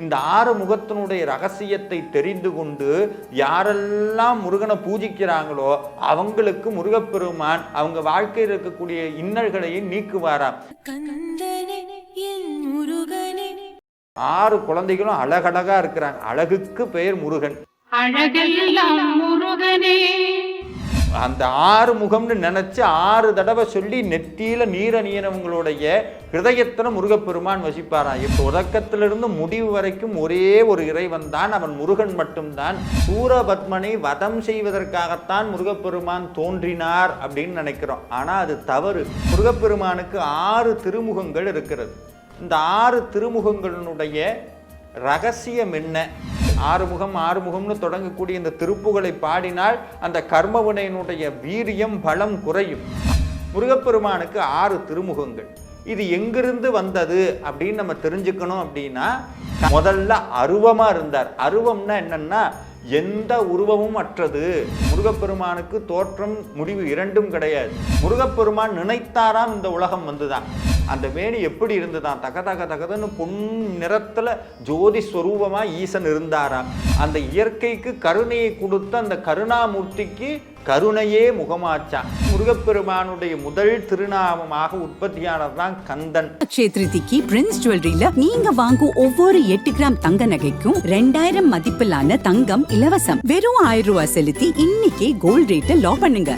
இந்த ஆறு முகத்தினுடைய ரகசியத்தை தெரிந்து கொண்டு யாரெல்லாம் முருகனை பூஜிக்கிறாங்களோ அவங்களுக்கு முருகப்பெருமான் அவங்க வாழ்க்கையில் இருக்கக்கூடிய இன்னல்களையும் நீக்குவாராம் ஆறு குழந்தைகளும் அழகழகா இருக்கிறாங்க. அழகுக்கு பெயர் முருகன். அழகெல்லாம் முருகனே. அந்த ஆறு முகம்னு நினச்சி ஆறு தடவை சொல்லி நெத்தியில நீரணியனவங்களுடைய ஹிருதயத்தில் முருகப்பெருமான் வசிப்பாராம். இப்போ உறக்கத்திலிருந்து முடிவு வரைக்கும் ஒரே ஒரு இறைவன் தான். அவன் முருகன் மட்டும்தான். சூரபத்மனை வதம் செய்வதற்காகத்தான் முருகப்பெருமான் தோன்றினார் அப்படின்னு நினைக்கிறோம். ஆனால் அது தவறு. முருகப்பெருமானுக்கு ஆறு திருமுகங்கள் இருக்கிறது. இந்த ஆறு திருமுகங்களினுடைய ரகசியம் என்ன? ஆறுமுகம் ஆறுமுகம்னு தொடங்கக்கூடிய இந்த திருப்புகளை பாடினால் அந்த கர்மவினையினுடைய வீரியம் பலம் குறையும். முருகப்பெருமானுக்கு ஆறு திருமுகங்கள். இது எங்கிருந்து வந்தது அப்படின்னு நம்ம தெரிஞ்சுக்கணும் அப்படின்னா முதல்ல அருவமாக இருந்தார். அருவம்னா என்னன்னா எந்த உருவமும் அற்றது. முருகப்பெருமானுக்கு தோற்றம் முடிவு இரண்டும் கிடையாது. முருகப்பெருமான் நினைத்தாராம் இந்த உலகம் வந்துதான். அந்த வேணி எப்படி இருந்துதான் தக தக தகதன்னு பொன் நிறத்துல ஜோதி ஸ்வரூபமாக ஈசன் இருந்தாராம் அந்த இயற்கைக்கு கருணையை கொடுத்த அந்த கருணாமூர்த்திக்கு கருணையே முகமாச்சான் முருகப்பெருமானுடைய முதல் திருநாமமாக உற்பத்தியானது தான் கந்தன். அக்ஷய பிரின்ஸ் ஜுவல்லரியில நீங்க வாங்கும் ஒவ்வொரு எட்டு கிராம் தங்க நகைக்கும் ரெண்டாயிரம் மதிப்பிலான தங்கம் இலவசம். வெறும் ஆயிரம் ரூபாய் செலுத்தி இன்னைக்கே கோல்ட் ரேட்டை லாக் பண்ணுங்க.